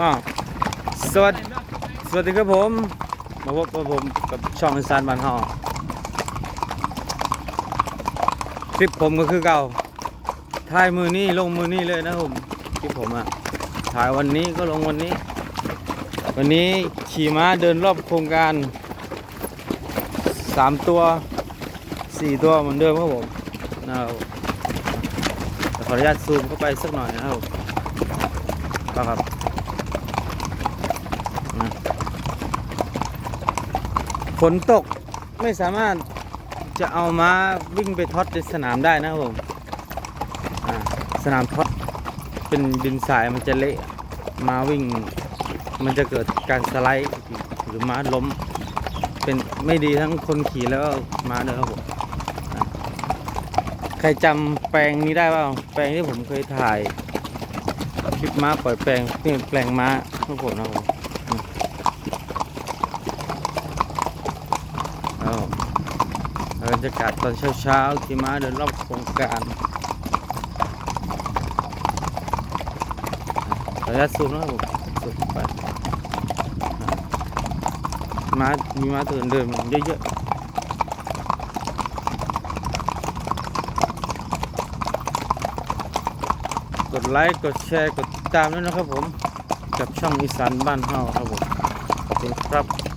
อ๋อสวัสดีสวัสดีครับผม มาพบกับผมกับช่องอีสานบ้านเฮาคลิปผมก็คือเก่าถ่ายมือนี้ลงมือนี้เลยนะผมคลิปผมอะถ่ายวันนี้ก็ลงวันนี้ วันนี้ขี่ม้าเดินรอบโครงการสามตัวสี่ตัวเหมือนเดิมครับผมนะครับขออนุญาตซูมเข้าไปสักหน่อยนะครับ ผมก็ครับฝนตกไม่สามารถจะเอาม้าวิ่งไปท็อตในสนามได้นะครับผมสนามท็อตเป็นดินทรายมันจะเละม้าวิ่ง มันจะเกิดการสไลด์หรือม้าล้ม เป็นไม่ดีทั้งคนขี่แล้วก็ม้าด้วยครับผมใครจำแปลงนี้ได้เปล่าแปลงที่ผมเคยถ่าย คลิปม้าปล่อยแปลงนี่แปลงม้าครับผมนะครับบรรยากาศตอนเช้าๆขี่ม้าเดินรอบโครงการขออนุญาตซูมนะครับผมซูมไปม้ามีม้าตัวอื่นเดินเยอะๆ กดไลค์ กดแชร์ กดติดตามด้วยนะครับผม กับช่องอีสานบ้านเฮาครับผม ขอบคุณครับ